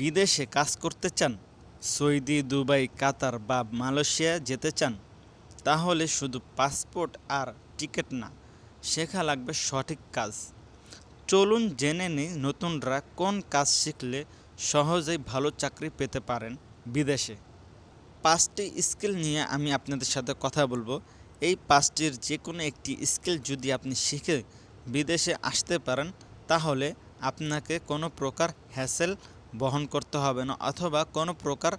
বিদেশে কাজ করতে চান, সৌদি, দুবাই, কাতার বা মালয়েশিয়া যেতে চান, তাহলে শুধু পাসপোর্ট আর টিকিট না, শেখা লাগবে সঠিক কাজ। চলুন জেনে নিই নতুনরা কোন কাজ শিখলে সহজেই ভালো চাকরি পেতে পারেন বিদেশে। পাঁচটি স্কিল নিয়ে আমি আপনাদের সাথে কথা বলব। এই পাঁচটির যে কোনো একটি স্কিল যদি আপনি শিখে বিদেশে আসতে পারেন, তাহলে আপনাকে কোনো প্রকার হ্যাসেল বহন করতে হবে না, অথবা কোনো প্রকার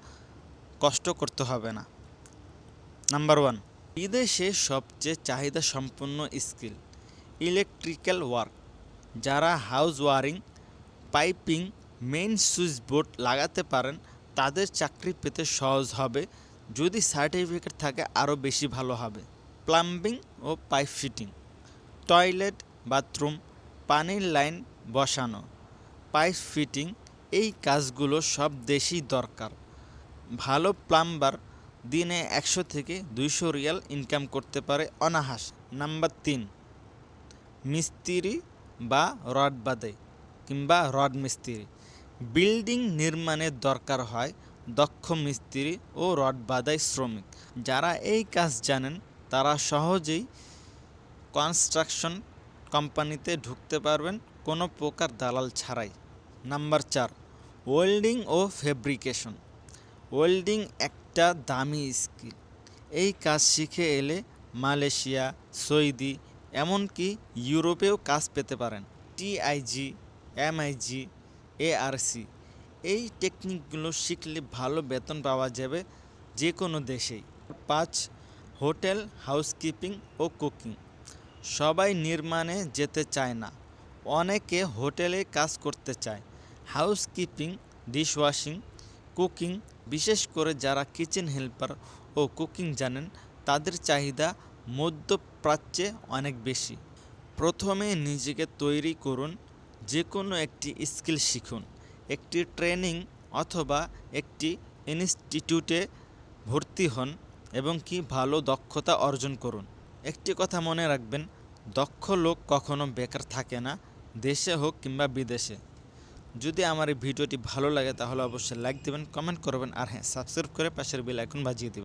কষ্ট করতে হবে না। নাম্বার ওয়ান, বিদেশে সবচেয়ে চাহিদা সম্পন্ন স্কিল, ইলেকট্রিক্যাল ওয়ার্ক, যারা house wiring, piping, main switch board লাগাতে পারেন, তাদের চাকরি পেতে সহজ হবে, যদি সার্টিফিকেট থাকে আরও বেশি ভালো হবে। প্লাম্বিং ও পাইপ ফিটিং, টয়লেট, বাথরুম, পানির লাইন বসানো, পাইপ ফিটিং এই কাজগুলো সব দেশেই দরকার। ভালো প্লাম্বার দিনে একশো থেকে দুইশো রিয়াল ইনকাম করতে পারে অনাহাস। নাম্বার তিন, মিস্ত্রি বা রড বাদে কিংবা রড মিস্ত্রি। বিল্ডিং নির্মাণের দরকার হয় দক্ষ মিস্ত্রি ও রড বাদাই শ্রমিক। যারা এই কাজ জানেন, তারা সহজেই কনস্ট্রাকশন কোম্পানিতে ঢুকতে পারবেন, কোনো প্রকার দালাল ছাড়াই। নাম্বার চার ওয়েল্ডিং ও ফেব্রিকেশন ওয়েল্ডিং একটা দামি স্কিল এই কাজ শিখে এলে মালয়েশিয়া, সৌদি, এমনকি ইউরোপেও কাজ পেতে পারেন। টিআইজি এমআইজি এআরসি এই টেকনিকগুলো শিখলে ভালো বেতন পাওয়া যাবে যে কোনো দেশেই। পাঁচ, হোটেল হাউসকিপিং ও কুকিং সবাই নির্মাণে যেতে চায় না। অনেকে হোটেলে কাজ করতে চায়। হাউসকিপিং, ডিশওয়াশিং, কুকিং, বিশেষ করে যারা কিচেন হেল্পার ও কুকিং জানেন, তাদের চাহিদা মধ্যপ্রাচ্যে অনেক বেশি। প্রথমে নিজেকে তৈরি করুন যে কোনো একটি স্কিল শিখুন। একটি ট্রেনিং অথবা একটি ইনস্টিটিউটে ভর্তি হন এবং কি ভালো দক্ষতা অর্জন করুন। একটি কথা মনে রাখবেন, দক্ষ লোক কখনো বেকার থাকে না, দেশে হোক কিংবা বিদেশে। যদি আমার এই ভিডিওটি ভালো লাগে তাহলে অবশ্যই লাইক দেবেন কমেন্ট করবেন, আর হ্যাঁ সাবস্ক্রাইব করে পাশের বেল আইকন বাজিয়ে দেবেন।